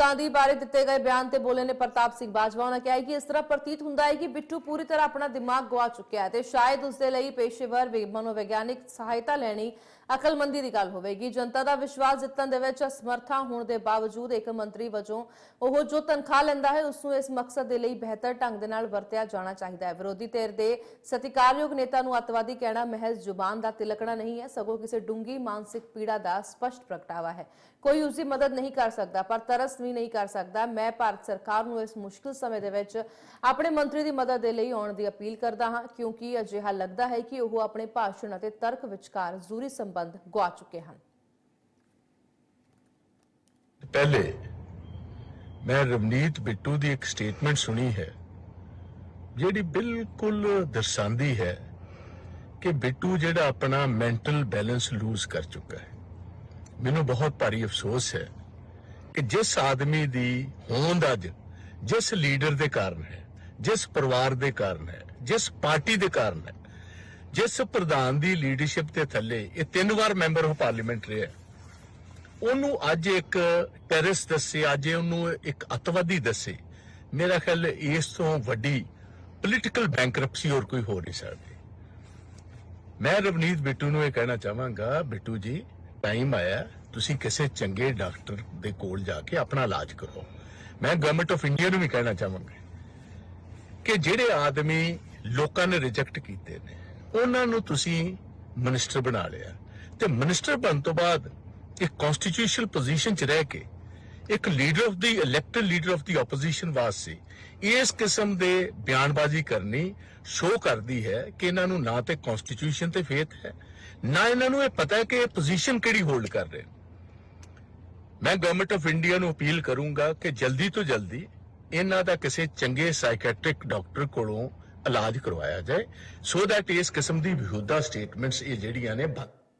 ਗਾਂਧੀ ਬਾਰੇ ਦਿੱਤੇ ਗਏ ਬਿਆਨ ਤੇ ਬੋਲੇ ਨੇ ਪ੍ਰਤਾਪ ਸਿੰਘ ਬਾਜਵਾ। ਉਹਨਾਂ ਕਿਹਾ ਕਿ ਇਸ ਤਰ੍ਹਾਂ ਪ੍ਰਤੀਤ ਹੁੰਦਾ ਹੈ ਕਿ ਬਿੱਟੂ ਪੂਰੀ ਤਰ੍ਹਾਂ ਆਪਣਾ ਦਿਮਾਗ ਗਵਾ ਚੁੱਕਿਆ ਹੈ ਤੇ ਸ਼ਾਇਦ ਉਸ ਦੇ ਲਈ ਪੇਸ਼ੇਵਰ ਵੀ ਮਨੋਵਿਗਿਆਨਿਕ ਸਹਾਇਤਾ ਲੈਣੀ ਅਕਲਮੰਦੀ ਦੀ ਗੱਲ ਹੋਵੇਗੀ। ਜਨਤਾ ਦਾ ਵਿਸ਼ਵਾਸ ਜਿੱਤਣ ਦੇ ਵਿੱਚ ਅਸਮਰਥਾ ਹੋਣ ਦੇ ਬਾਵਜੂਦ ਇੱਕ ਮੰਤਰੀ ਵਜੋਂ ਉਹ ਜੋ ਤਨਖਾਹ ਲੈਂਦਾ ਹੈ ਉਸ ਨੂੰ ਇਸ ਮਕਸਦ ਦੇ ਲਈ ਬਿਹਤਰ ਢੰਗ ਦੇ ਨਾਲ ਵਰਤਿਆ ਜਾਣਾ ਚਾਹੀਦਾ ਹੈ। ਵਿਰੋਧੀ ਧਿਰ ਦੇ ਸਤਿਕਾਰਯੋਗ ਨੇਤਾ ਨੂੰ ਅੱਤਵਾਦੀ ਕਹਿਣਾ ਮਹਿਜ਼ ਜ਼ੁਬਾਨ ਦਾ ਤਿਲਕਣਾ ਨਹੀਂ ਹੈ, ਸਗੋਂ ਕਿਸੇ ਡੂੰਗੀ ਮਾਨਸਿਕ ਪੀੜਾ ਦਾ ਸਪਸ਼ਟ ਪ੍ਰਗਟਾਵਾ ਹੈ। ਕੋਈ ਉਸ ਦੀ ਮਦਦ ਨਹੀਂ ਕਰ ਸਕਦਾ, ਪਰ ਤਰਸ ਵੀ ਨਹੀਂ ਕਰ ਸਕਦਾ। ਮੈਂ ਭਾਰਤ ਸਰਕਾਰ ਨੂੰ ਇਸ ਮੁਸ਼ਕਿਲ ਸਮੇਂ ਦੇ ਵਿੱਚ ਆਪਣੇ ਮੰਤਰੀ ਦੀ ਮਦਦ ਦੇ ਲਈ ਆਉਣ ਦੀ ਅਪੀਲ ਕਰਦਾ ਹਾਂ, ਕਿਉਂਕਿ ਅਜਿਹਾ ਲੱਗਦਾ ਹੈ ਕਿ ਉਹ ਆਪਣੇ ਭਾਸ਼ਣ ਅਤੇ ਤਰਕ ਵਿਚਕਾਰ ਜ਼ਰੂਰੀ ਸੰਬੰਧ ਗਵਾ ਚੁੱਕੇ ਹਨ। ਪਹਿਲੇ, ਮੈਂ ਰਵਨੀਤ ਬਿੱਟੂ ਦੀ ਇੱਕ ਸਟੇਟਮੈਂਟ ਸੁਣੀ ਹੈ, ਜਿਹੜੀ ਬਿਲਕੁਲ ਦਰਸਾਉਂਦੀ ਹੈ ਕਿ ਬਿੱਟੂ ਜਿਹੜਾ ਆਪਣਾ ਮੈਂਟਲ ਬੈਲੈਂਸ ਲੂਜ਼ ਕਰ ਚੁੱਕਾ ਹੈ। ਮੈਨੂੰ ਬਹੁਤ ਭਾਰੀ ਅਫਸੋਸ ਹੈ ਕਿ ਜਿਸ ਆਦਮੀ ਦੀ ਹੋਂਦ ਅੱਜ, ਜਿਸ ਲੀਡਰ ਦੇ ਕਾਰਨ ਹੈ, ਜਿਸ ਪਰਿਵਾਰ ਦੇ ਕਾਰਨ ਹੈ, ਜਿਸ ਪਾਰਟੀ ਦੇ ਕਾਰਨ ਹੈ ਜਿਸ ਪ੍ਰਧਾਨ ਦੀ ਲੀਡਰਸ਼ਿਪ ਦੇ ਥੱਲੇ ਇਹ ਤਿੰਨ ਵਾਰ ਮੈਂਬਰ ਆਫ ਪਾਰਲੀਮੈਂਟ ਰਿਹਾ ਉਹਨੂੰ ਅੱਜ ਇੱਕ ਟੈਰਰਿਸਟ ਦੱਸੇ, ਅੱਜ ਉਹਨੂੰ ਇੱਕ ਅਤਵਾਦੀ ਦੱਸੇ। ਮੇਰਾ ਖਿਆਲ ਇਸ ਤੋਂ ਵੱਡੀ ਪੋਲੀਟੀਕਲ ਬੈਂਕਰਪਸੀ ਹੋਰ ਕੋਈ ਹੋ ਨਹੀਂ ਸਕਦੀ। ਮੈਂ ਰਵਨੀਤ ਬਿੱਟੂ ਨੂੰ ਇਹ ਕਹਿਣਾ ਚਾਹਾਂਗਾ, ਬਿੱਟੂ ਜੀ ਟਾਈਮ ਆਇਆ, ਤੁਸੀਂ ਕਿਸੇ ਚੰਗੇ ਡਾਕਟਰ ਦੇ ਕੋਲ ਜਾ ਕੇ ਆਪਣਾ ਇਲਾਜ ਕਰੋ। ਮੈਂ ਗਵਰਨਮੈਂਟ ਆਫ ਇੰਡੀਆ ਨੂੰ ਵੀ ਕਹਿਣਾ ਚਾਹਾਂਗਾ ਕਿ ਜਿਹੜੇ ਆਦਮੀ ਲੋਕਾਂ ਨੇ ਰਿਜੈਕਟ ਕੀਤੇ ਨੇ ਉਹਨਾਂ ਨੂੰ ਤੁਸੀਂ ਮਿਨਿਸਟਰ ਬਣਾ ਲਿਆ। ਤੇ ਮਿਨਿਸਟਰ ਬਣਨ ਤੋਂ ਬਾਅਦ ਇੱਕ ਕਨਸਟੀਟਿਊਸ਼ਨਲ ਪੋਜੀਸ਼ਨ 'ਚ ਰਹਿ ਕੇ ਇੱਕ leader of the elected leader of the opposition ਵਾਸਤੇ ਇਸ ਕਿਸਮ ਦੇ ਬਿਆਨਬਾਜ਼ੀ ਕਰਨੀ ਸ਼ੋਅ ਕਰਦੀ ਹੈ ਕਿ ਇਹਨਾਂ ਨੂੰ ਨਾ ਤੇ ਕਨਸਟੀਟਿਊਸ਼ਨ ਤੇ ਫੇਥ ਹੈ, ਨਾ ਇਹਨਾਂ ਨੂੰ ਇਹ ਪਤਾ ਹੈ ਕਿ ਇਹ ਪੋਜੀਸ਼ਨ ਕਿਹੜੀ ਹੋਲਡ ਕਰ ਰਹੇ ਮੈਂ ਗਵਰਨਮੈਂਟ ਆਫ ਇੰਡੀਆ ਨੂੰ ਅਪੀਲ ਕਰੂੰਗਾ ਕਿ ਜਲਦੀ ਤੋਂ ਜਲਦੀ ਇਹਨਾਂ ਦਾ ਕਿਸੇ ਚੰਗੇ ਸਾਈਕੈਟ੍ਰਿਕ ਡਾਕਟਰ ਕੋਲੋਂ ਇਲਾਜ ਕਰਵਾਇਆ ਜਾਏ। ਸੋ ਦੈਟ ਇਸ ਕਿਸਮ ਦੀ ਵਿਹੂਦਾ ਸਟੇਟਮੈਂਟਸ ਇਹ ਜਿਹੜੀਆਂ ਨੇ